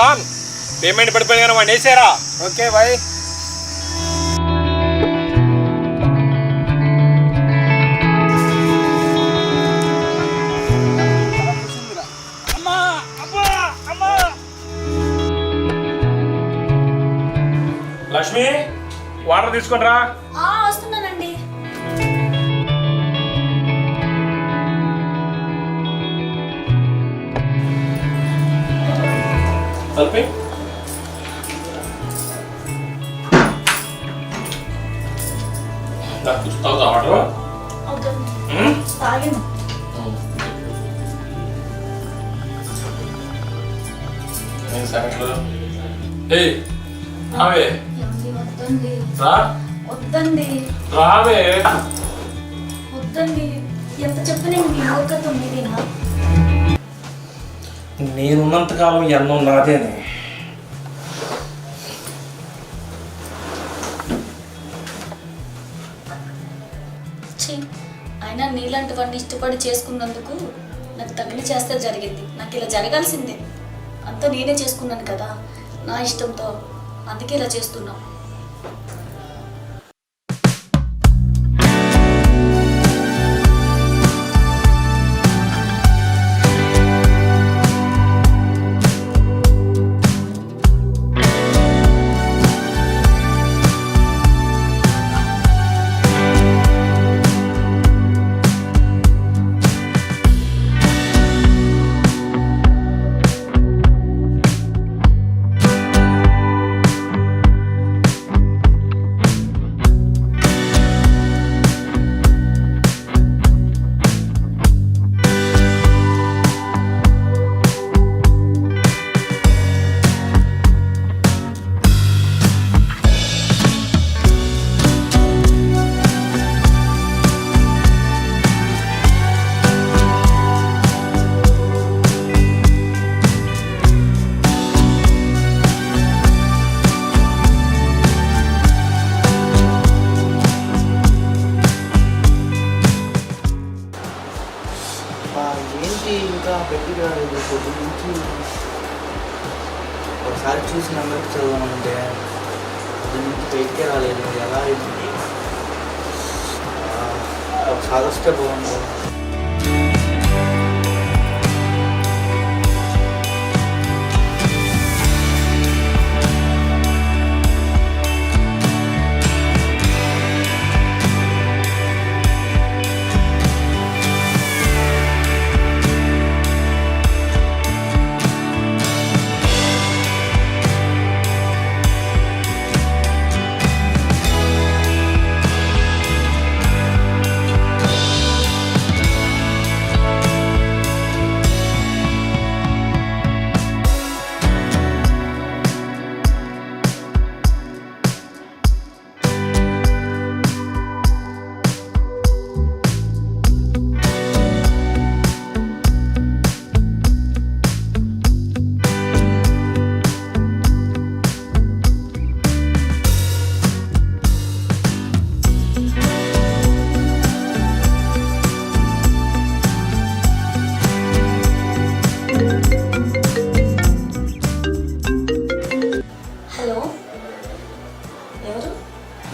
Khan payment పడిపోయింది కానీ వాడిని వేసారా ఓకే బాయ్. లక్ష్మి వాటర్ తీసుకొని రా. కలిపి తాగుతా వాటర్ తాగాను ఏయ్ రావే రా వద్దండి. రావే వద్దండి. ఎంత చెప్పినా మీ ఒక్క తొమ్మిదినా? నేనున్నంతకాలం ఈ అన్నం నాదేనే ఛీ అయినా నీలాంటి వాడిని ఇష్టపడి చేసుకున్నందుకు నాకు తగిన చేస్తే జరిగింది. నాకు ఇలా జరగాల్సిందే. అంతా నేనే చేసుకున్నాను కదా నా ఇష్టంతో. అందుకే ఇలా చేస్తున్నాం. 가로수대 보는 거.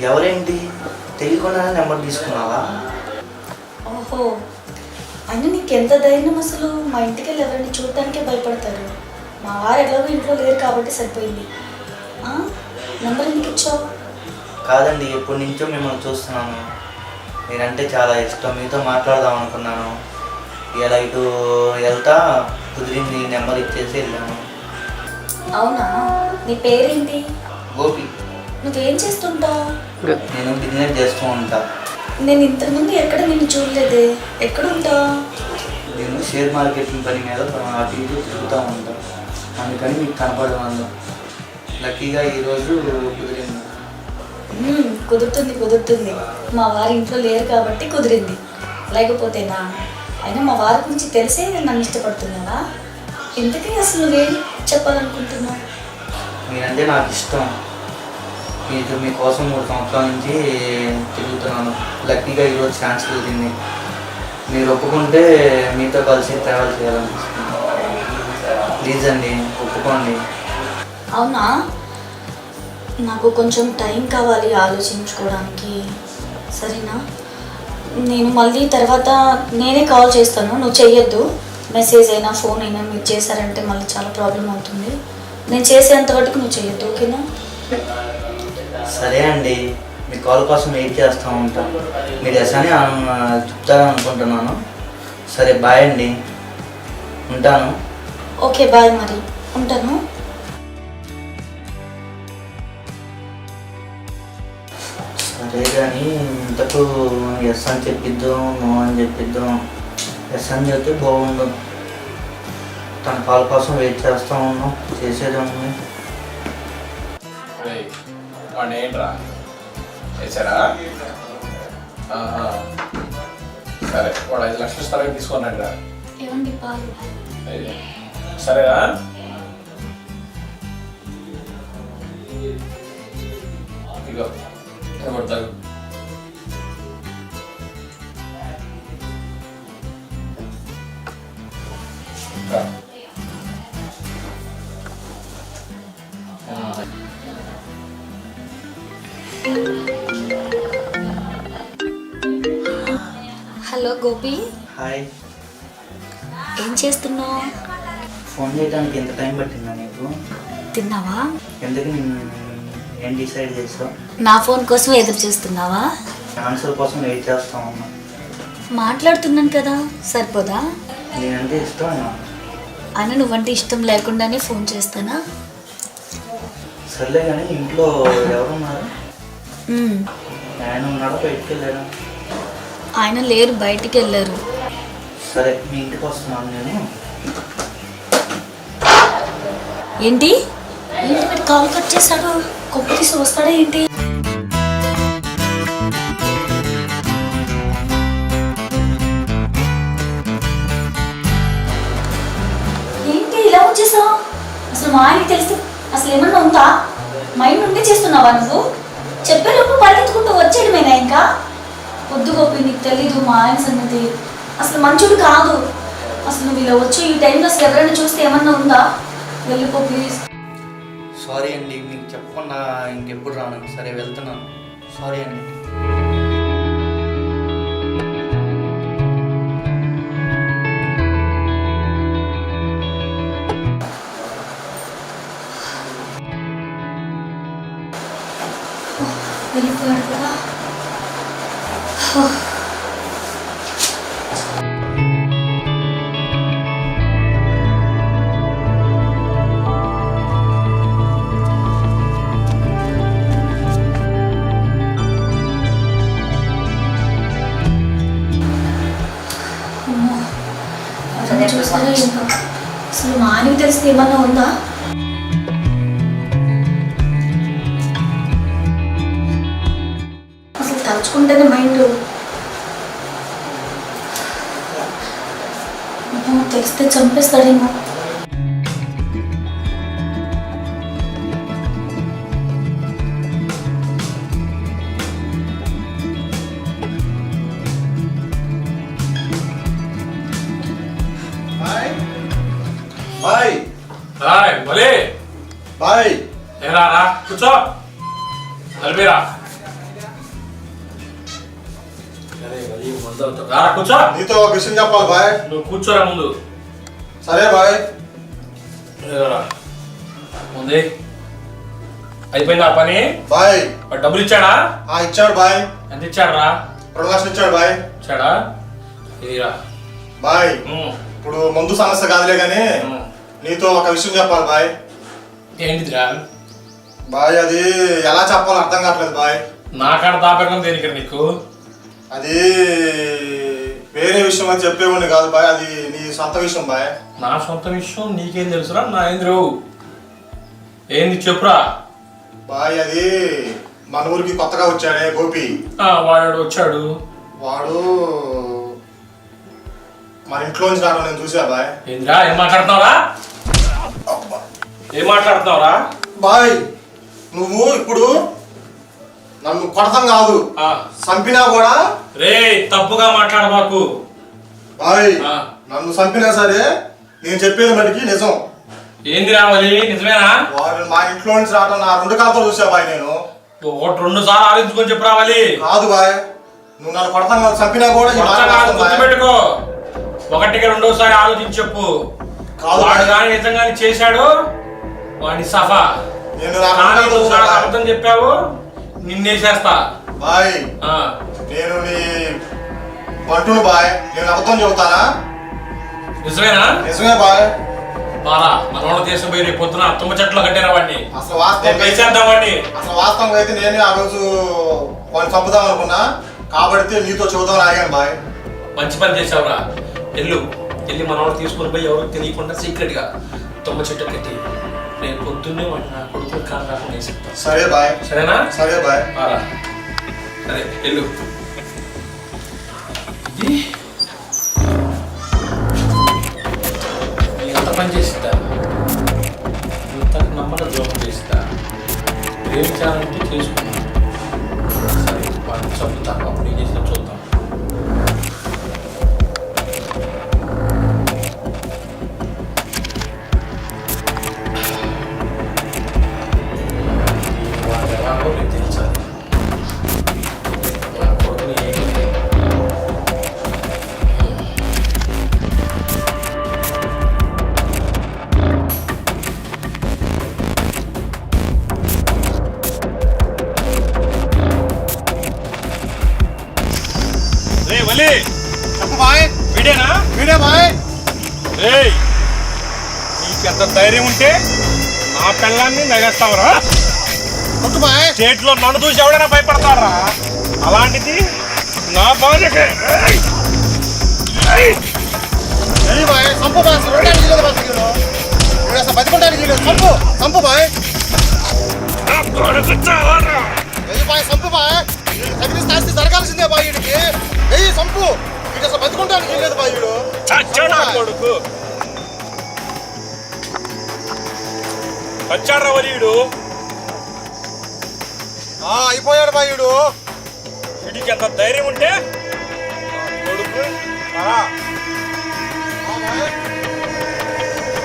ఎవరేంటి? తెలియకుండానే నెంబర్ తీసుకున్నావా? ఓహో అయినా నీకు ఎంత ధైర్యం అసలు? మా ఇంటికి వెళ్ళి ఎవరిని చూడటానికే భయపడతారు. మా వారు ఎలాగో ఇంట్లో లేరు కాబట్టి సరిపోయింది? నంబర్ ఎందుకు ఇచ్చావు? కాదండి ఎప్పటి నుంచో మిమ్మల్ని చూస్తున్నాను. నేనంటే చాలా ఇష్టం. మీతో మాట్లాడదాం అనుకున్నాను. ఇలా ఇటు వెళ్తా కుదిరింది నెంబర్ ఇచ్చేసి వెళ్ళాను. అవునా? నీ పేరేంటి? గోపి. నువ్వేం చేస్తుంటావు? నేను బిజినెస్ చేస్తూ ఉంటా. నేను ఇంతకుముందు ఎక్కడ నిన్ను చూడలేదే? ఎక్కడ ఉంటావు? నేను షేర్ మార్కెటింగ్ పని మీద అటు ఇటు తిరుగుతూ ఉంటా. అందుకని మీకు కనపడమన్నా లక్కీగా ఈరోజు కుదిరింది. కుదురుతుంది కుదురుతుంది. మా వారి ఇంట్లో లేరు కాబట్టి కుదిరింది. లేకపోతేనా? అయినా మా వారి గురించి తెలిసే నన్ను ఇష్టపడుతున్నావా ఇంతకీ అసలు నువ్వేం చెప్పాలనుకుంటున్నావు? మీరంటే నాకు ఇష్టం. మీకు మీకోసం మూడు సంవత్సరాల నుంచి తిరుగుతున్నాను. లక్కీగా ఈరోజు ఛాన్స్ కుదిరింది మీరు ఒప్పుకుంటే మీతో కలిసి ట్రావెల్ చేయాలనిపిస్తుంది. ప్లీజ్ అండి ఒప్పుకోండి. అవునా? నాకు కొంచెం టైం కావాలి ఆలోచించుకోవడానికి. సరేనా? నేను మళ్ళీ తర్వాత నేనే కాల్ చేస్తాను నువ్వు చెయ్యొద్దు. మెసేజ్ అయినా ఫోన్ అయినా మీరు చేశారంటే మళ్ళీ చాలా ప్రాబ్లం అవుతుంది. నేను చేసేంత వరకు నువ్వు చెయ్యొద్దు ఓకేనా? సరే అండి మీ కాల్ కోసం వెయిట్ చేస్తూ ఉంటాను మీరు ఎస్ అని చెప్తారని అనుకుంటున్నాను సరే బాయ్ అండి. ఉంటాను. ఓకే బాయ్ మరి. ఉంటాను. సరే కానీ ఇంతకు ఎస్ అని చెప్పిద్దాం నో అని చెప్పిద్దాం. ఎస్ అని చెప్తే బాగుండు. తన కాల్ కోసం వెయిట్ చేస్తూ ఉన్నాం. చేసేది ఉంది రేయ్, వాడిని ఏంట్రా? వేసారా. సరే వాడు ఐదు లక్షలు ఇస్తారని తీసుకున్నాడు రా ఏమండి పాలు? సరేనా ఇగో హలో గోపి. హాయ్. ఏం చేస్తున్నావు? ఫోన్ చేయడానికి ఎంత టైం పట్టిందా నీకు? తిన్నావా? ఎందుకు నేను ఏం డిసైడ్ చేసావు? నా ఫోన్ కోసం ఎదురు చూస్తున్నావా? ఆన్సర్ కోసం వెయిట్ చేస్తా ఉన్నా. మాట్లాడుతున్నాను కదా సరిపోదా? నేనంటే ఇష్టం అయినా నువ్వంటే ఇష్టం లేకుండానే ఫోన్ చేస్తానా? సర్లే కానీ ఇంట్లో ఎవరున్నారు? మ్మ్. ఆయన ఉన్నాడా బయటికి వెళ్ళాడా? ఆయన లేరు బయటికి వెళ్ళారు. సరే మీ ఇంటికి వస్తున్నాను నేను. ఏంటి? కాల్ కట్ చేశాడు? కొప్పు తీసి వస్తాడా ఏంటి? ఏంటి ఇలా వచ్చేసావు? అసలు మా ఆయనకి తెలిస్తే అసలు ఏమన్నా ఉందా? మైండ్ ఉండి చేస్తున్నావా నువ్వు? చెప్పేటప్పుడు పరిగెత్తుకుంటూ వచ్చేయడమేనా ఇంకా? పొద్దు గొప్పి నీకు తెలీదు మా ఆయన సంగతి. అసలు మంచుడు కాదు. అసలు నువ్వు ఇలా వచ్చి ఈ టైంలో అసలు ఎవరైనా చూస్తే ఏమన్నా ఉందా? వెళ్ళిపో ప్లీజ్. సారీ అండి మీకు చెప్పకుండా ఇంకెప్పుడు రాను. సరే వెళ్తున్నాను. సారీ అండి. వెళ్ళిపోయాడు కదా. అమ్మో, ఎవరైనా చూస్తారో ఏంటో. అసలు మా ఆయనకి తెలిస్తే ఏమన్నా ఉందా అసలు తలుచుకుంటేనే మైండ్ అమ్మో, తెలిస్తే చంపేస్తాడేమో బాయ్ బాయ్ రాయ్ భలే బాయ్ ఏరా రా కూర్చో నలిపిరా రారా కూర్చో నీతో ఒక విషయం చెప్పాలి బాయ్. నువ్వు కూర్చోరా ముందు. సరే బాయ్. ముందే. అయిపోయిందా పని? బాయ్. వాడు డబ్బులు ఇచ్చాడా? ఆ ఇచ్చాడు బాయ్. ఎంత ఇచ్చాడు రా రెండు లక్షలు ఇచ్చాడు బాయ్. ఇచ్చాడా? ఇదిరా. బాయ్. ఉమ్, ఇప్పుడు మందు సమస్య కాదులే కానీ ఉమ్. నీతో ఒక విషయం చెప్పాలి బాయ్. ఏంటిదిరా? బాయ్ అది ఎలా చెప్పాలో అర్థం కావట్లేదు బాయ్. నాకాడ దాపకం దేనికి నీకు? అది వేరే విషయం అని చెప్పేవాడిని కాదు బాయ్ అది నీ సొంత విషయం బాయ్. నా సొంత విషయం నీకేం తెలుసురా? నా ఏంద్రు ఏంది చెప్పురా? బాయ్ అది మన ఊరికి కొత్తగా వచ్చాడే గోపి. ఆ, వాడు వచ్చాడు. వాడు మన ఇంట్లోంచి రావడం నేను చూసా బాయ్. ఏందిరా ఏం మాట్లాడుతున్నావురా? ఏం మాట్లాడుతున్నావురా? బాయ్ నువ్వు ఇప్పుడు నన్ను కొడతాం కాదు. చంపినా కూడా రే తప్పుగా మాట్లాడబాకు. బాయ్. నన్ను చంపినా సరే నేను చెప్పేది మటుకి నిజం. ఏంది రావాలి నిజమేనా? వాడు మా ఇంట్లో నుంచి రావడం నా రెండు కాలతో చూసా బాయ్ నేను. ఒకటి రెండు సార్లు ఆలోచించుకొని చెప్పు రావాలి కాదు బాయ్ నువ్వు నన్ను కొడతాను కదా, చంపినా కూడా. గుర్తుపెట్టుకో. ఒకటికి రెండోసారి ఆలోచించి చెప్పు. కాదు వాడు. కానీ నిజంగానే చేశాడు? వాడి సఫా. నేను. అబద్ధం చెప్పావు? నిన్నేసేస్తా బాయ్. నేను నీ బంటును బాయ్. నేను అబద్ధం చెబుతానా? నిజమేనా? నిజమే బాయ్. బాలా మనోళ్ళ దేశం పోయి రేపు పొద్దున అత్తమ్మ చెట్లు కట్టారా వాడిని అసలు వాస్తవం వేసేద్దాం వాడిని అసలు వాస్తవంగా అయితే నేనే ఆ రోజు వాడిని చంపుదాం అనుకున్నా. కాబట్టి నీతో చెబుదాం ఆగాను బాయ్. మంచి పని చేసావురా ఎల్లు వెళ్ళి మనోళ్ళు తీసుకొని పోయి ఎవరికి తెలియకుండా సీక్రెట్గా తుమ్మ చెట్టు కట్టి రేపు పొద్దున్నే వాడిని నా కొడుకు కాని రాకుండా వేసేస్తాను సరే బాయ్. సరేనా? సరే బాయ్. బాలా సరే ఇది. ఎంత పని చేస్తా ఇంత నమ్మక ద్రోహం చేస్తా ప్రేమించాలంటే చేసుకున్నా సరే వాడిని చంపుతా నీకెంత ధైర్యం ఉంటే నా పిల్లాన్ని నగేస్తావురా. స్టేట్లో నన్ను చూసి ఎవడైనా భయపడతారా అలాంటిది నా! ఏయ్! బాయ్ చంపు లేదు బాయ్ వీడు. వీడు అసలు బతికుంటానికి లేదు. చంపు చంపు బాయ్. వెయ్యి చంపు జరగాల్సిందే బాయ్ వీడికి. వెయ్యి చంపు. వీడు అసలు బతుకుంటానికి లేదు బాయ్ వీడు. కొడుకు? చచ్చాడు వలీడు ఆ, అయిపోయాడు బాయ్ వీడు వీడికి ఎంత ధైర్యం ఉంటే? కొడుకు